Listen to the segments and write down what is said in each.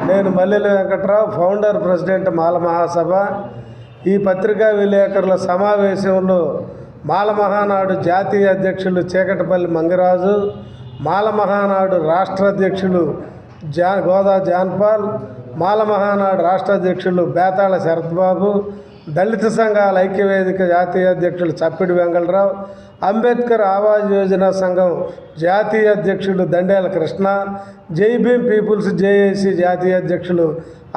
నేను Mallela Venkatrao founder president Mala Mahasabha. ఈ పత్రికా విలేకరుల సమావేశంలో మాల మహానాడు జాతీయ అధ్యక్షులు చీకటిపల్లి మంగరాజు మాల మహానాడు రాష్ట్ర అధ్యక్షులు జా గోదా జాన్పాల్ మాల మహానాడు రాష్ట్ర అధ్యక్షులు బేతాళ శరత్బాబు దళిత సంఘాల ఐక్యవేదిక జాతీయ అధ్యక్షులు చప్పిడి వెంగళరావు అంబేద్కర్ ఆవాజ్ యోజన సంఘం జాతీయ అధ్యక్షుడు దండేల కృష్ణ జై భీమ్ పీపుల్స్ జేఏసీ జాతీయ అధ్యక్షులు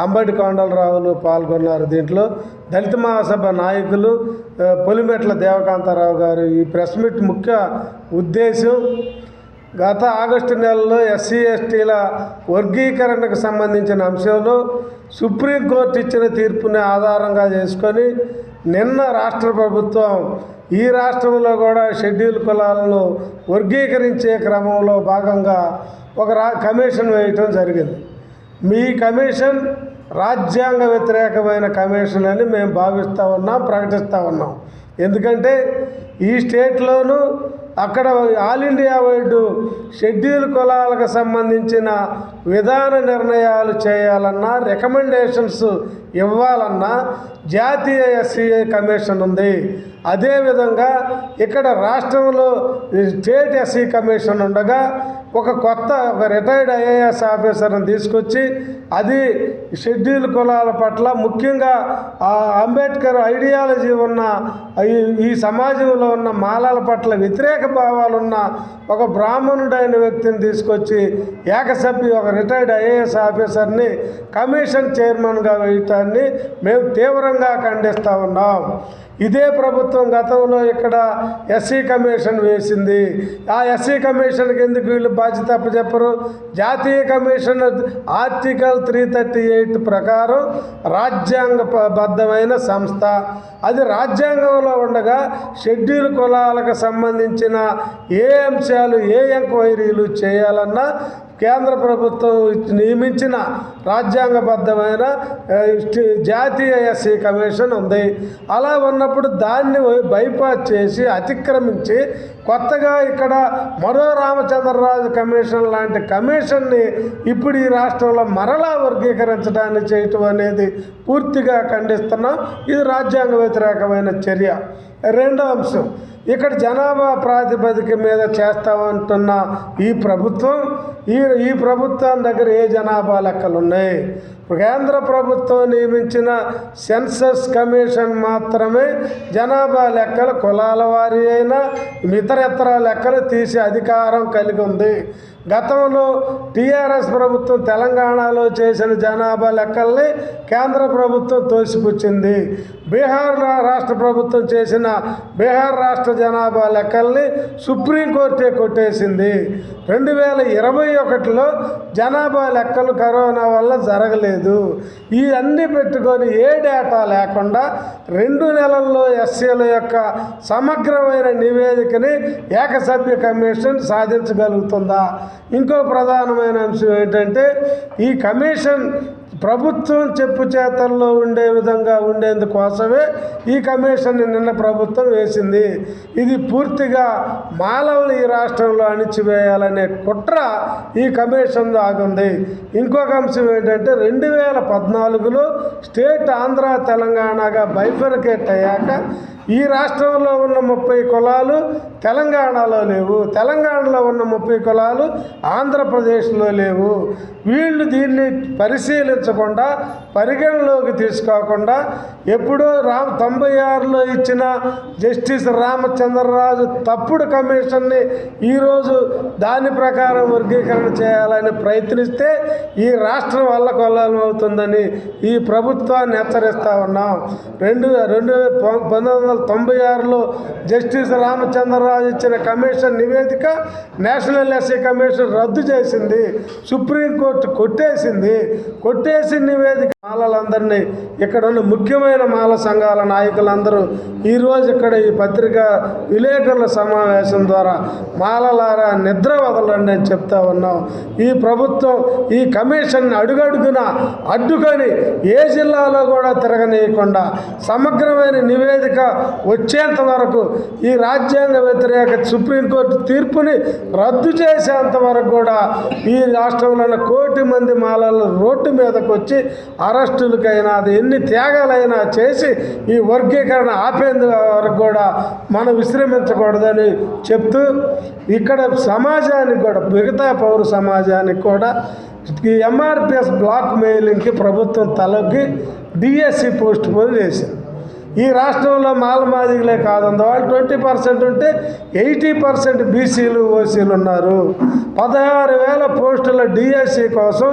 అంబటి కొండలరావులు పాల్గొన్నారు. దీంట్లో దళిత మహాసభ నాయకులు పొలిమెట్ల దేవకాంతారావు గారు. ఈ ప్రెస్ మీట్ ముఖ్య ఉద్దేశం గత ఆగస్టు నెలలో ఎస్సీ ఎస్టీల వర్గీకరణకు సంబంధించిన అంశంలో సుప్రీంకోర్టు ఇచ్చిన తీర్పుని ఆధారంగా చేసుకొని నిన్న రాష్ట్ర ప్రభుత్వం ఈ రాష్ట్రంలో కూడా షెడ్యూల్ కులాలను వర్గీకరించే క్రమంలో భాగంగా ఒక రా కమిషన్ వేయటం జరిగింది. మీ కమిషన్ రాజ్యాంగ వ్యతిరేకమైన కమిషన్ అని మేము భావిస్తూ ఉన్నాం ప్రకటిస్తూ ఉన్నాం. ఎందుకంటే ఈ స్టేట్లోనూ అక్కడ ఆల్ ఇండియా వైడ్ షెడ్యూల్ కులాలకు సంబంధించిన విధాన నిర్ణయాలు చేయాలన్నా రికమెండేషన్స్ ఇవ్వాలన్నా జాతీయ ఎస్సీఐ కమిషన్ ఉంది. అదేవిధంగా ఇక్కడ రాష్ట్రంలో స్టేట్ ఎస్సీ కమిషన్ ఉండగా ఒక కొత్త ఒక రిటైర్డ్ ఐఏఎస్ ఆఫీసర్ని తీసుకొచ్చి అది షెడ్యూల్ కులాల పట్ల ముఖ్యంగా ఆ అంబేద్కర్ ఐడియాలజీ ఉన్న ఈ ఈ సమాజంలో ఉన్న మాలాల పట్ల వ్యతిరేక భావాలున్న ఒక బ్రాహ్మణుడైన వ్యక్తిని తీసుకొచ్చి ఏకసభ్యు ఒక రిటైర్డ్ ఐఏఎస్ ఆఫీసర్ని కమిషన్ చైర్మన్గా వేయటాన్ని మేము తీవ్రంగా ఖండిస్తూ ఉన్నాం. ఇదే ప్రభుత్వం గతంలో ఇక్కడ ఎస్సీ కమిషన్ వేసింది. ఆ ఎస్సీ కమిషన్కి ఎందుకు వీళ్ళు బాధ్యత అప్పచెప్పరు? జాతీయ commission article three thirty eight ప్రకారం రాజ్యాంగబద్ధమైన సంస్థ. అది రాజ్యాంగంలో ఉండగా షెడ్యూల్ కులాలకు సంబంధించిన ఏ అంశాలు ఏ ఎంక్వైరీలు చేయాలన్నా కేంద్ర ప్రభుత్వం నియమించిన రాజ్యాంగబద్ధమైన జాతీయ ఎస్సీ కమిషన్ ఉంది. అలా ఉన్నప్పుడు దాన్ని బైపాస్ చేసి అతిక్రమించి కొత్తగా ఇక్కడ మరో రామచంద్రరాజు కమిషన్ లాంటి కమిషన్ని ఇప్పుడు ఈ రాష్ట్రంలో మరలా వర్గీకరించడాన్ని చేయటం అనేది పూర్తిగా ఖండిస్తున్నాం. ఇది రాజ్యాంగ వ్యతిరేకమైన చర్య. రెండో అంశం. ఇక్కడ జనాభా ప్రాతిపదిక మీద చేస్తామంటున్న ఈ ప్రభుత్వం ఈ ఈ ప్రభుత్వం దగ్గర ఏ జనాభా లెక్కలు ఉన్నాయి కేంద్ర ప్రభుత్వం నియమించిన సెన్సస్ కమిషన్ మాత్రమే జనాభా లెక్కలు కులాల వారి అయినా ఇతరత్ర లెక్కలు తీసే అధికారం కలిగి ఉంది. గతంలో టీఆర్ఎస్ ప్రభుత్వం తెలంగాణలో చేసిన జనాభా లెక్కల్ని కేంద్ర ప్రభుత్వం తోసిపుచ్చింది. బీహార్ రాష్ట్ర ప్రభుత్వం చేసిన బీహార్ రాష్ట్ర జనాభా లెక్కల్ని సుప్రీంకోర్టే కొట్టేసింది. రెండు వేల ఇరవై ఒకటిలో జనాభా లెక్కలు కరోనా వల్ల జరగలేదు. లేదు. అన్నీ పెట్టుకొని ఏ డేటా లేకుండా రెండు నెలల్లో ఎస్సీల యొక్క సమగ్రమైన నివేదికని ఏకసభ్య కమిషన్ సాధించగలుగుతుందా? ఇంకో ప్రధానమైన అంశం ఏంటంటే ఈ కమిషన్ ప్రభుత్వం చెప్పు చేతల్లో ఉండే విధంగా ఉండేందుకోసమే ఈ కమిషన్ నిన్న ప్రభుత్వం వేసింది. ఇది పూర్తిగా మాలవులు ఈ రాష్ట్రంలో అణిచివేయాలనే కుట్ర ఈ కమిషన్ దాగుంది. ఇంకొక అంశం ఏంటంటే రెండు రెండు వేల పద్నాలుగులో స్టేట్ ఆంధ్ర తెలంగాణగా బైఫర్కేట్ అయ్యాక ఈ రాష్ట్రంలో ఉన్న ముప్పై కులాలు తెలంగాణలో లేవు. తెలంగాణలో ఉన్న ముప్పై కులాలు ఆంధ్రప్రదేశ్లో లేవు. వీళ్ళు దీన్ని పరిశీలించకుండా పరిగణలోకి తీసుకోకుండా ఎప్పుడో రామ్ తొంభై ఆరులో ఇచ్చిన జస్టిస్ రామచంద్రరాజు తప్పుడు కమిషన్ని ఈరోజు దాని ప్రకారం వర్గీకరణ చేయాలని ప్రయత్నిస్తే ఈ రాష్ట్రం వల్ల కొల్లాలం అవుతుందని ఈ ప్రభుత్వాన్ని హెచ్చరిస్తూ ఉన్నాం. రెండు రెండు పంతొమ్మిది వందల తొంభై ఆరులో జస్టిస్ రామచంద్రరాజు ఇచ్చిన కమిషన్ నివేదిక నేషనల్ ఎస్సీ కమిషన్ రద్దు చేసింది. సుప్రీంకోర్టు కొట్టేసింది. కొట్టేసిన నివేదిక మాలలందరినీ ఇక్కడ ఉన్న ముఖ్యమైన మాల సంఘాల నాయకులందరూ ఈరోజు ఇక్కడ ఈ పత్రిక విలేకరుల సమావేశం ద్వారా మాలలారా నిద్ర వదలండి అని చెప్తా ఉన్నాం. ఈ ప్రభుత్వం ఈ కమిషన్ అడుగడుగున అడ్డుకొని ఏ జిల్లాలో కూడా తిరగనీయకుండా సమగ్రమైన నివేదిక వచ్చేంత వరకు ఈ రాజ్యాంగ వ్యతిరేక సుప్రీంకోర్టు తీర్పుని రద్దు చేసేంత వరకు కూడా ఈ రాష్ట్రంలో కో కోటి మంది మాలలు రోడ్డు మీదకు వచ్చి అరెస్టులకైనా అది ఎన్ని త్యాగాలైనా చేసి ఈ వర్గీకరణ ఆపేందు వరకు కూడా మనం విశ్రమించకూడదని చెప్తూ ఇక్కడ సమాజానికి కూడా మిగతా పౌర సమాజానికి కూడా ఈ ఎంఆర్పిఎస్ బ్లాక్ మెయిలింగ్కి ప్రభుత్వం తలకి డిఎస్సి పోస్ట్ పోన్ చేసింది. ఈ రాష్ట్రంలో మాలమాదిగలే కాదండి. వాళ్ళు ట్వంటీ పర్సెంట్ ఉంటే ఎయిటీ పర్సెంట్ బీసీలు ఓసీలు ఉన్నారు. పదహారు వేల పోస్టుల డిఎస్సి కోసం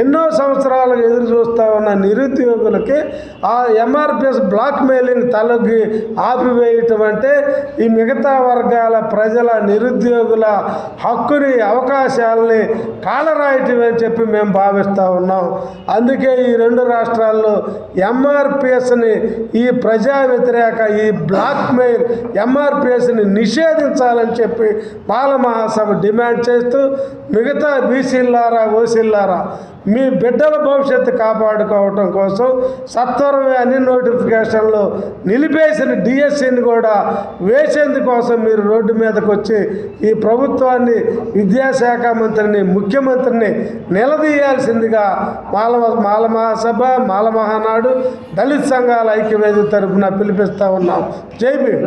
ఎన్నో సంవత్సరాలుగా ఎదురు చూస్తూ ఉన్న నిరుద్యోగులకి ఆ ఎంఆర్పిఎస్ బ్లాక్ మెయిలింగ్ తలగి ఆపివేయటం అంటే ఈ మిగతా వర్గాల ప్రజల నిరుద్యోగుల హక్కుని అవకాశాలని కాలరాయటం అని చెప్పి మేము భావిస్తూ ఉన్నాం. అందుకే ఈ రెండు రాష్ట్రాల్లో ఎంఆర్పిఎస్ని ఈ ప్రజ వ్యతిరేక ఈ బ్లాక్ మెయిల్ ఎంఆర్పిఎస్ని నిషేధించాలని చెప్పి బాల మహాసభ డిమాండ్ చేస్తూ మిగతా బీసీలారా ఓసీలారా మీ బిడ్డల భవిష్యత్తు కాపాడుకోవటం కోసం సత్వరమే అన్ని నోటిఫికేషన్లు నిలిపేసిన డిఎస్సిని కూడా వేసేందుకోసం మీరు రోడ్డు మీదకి వచ్చి ఈ ప్రభుత్వాన్ని విద్యాశాఖ మంత్రిని ముఖ్యమంత్రిని నిలదీయాల్సిందిగా మాల మాల మహాసభ మాల మహానాడు దళిత సంఘాల ఐక్యవేది తరఫున పిలిపిస్తూ ఉన్నాం. జై భీమ్.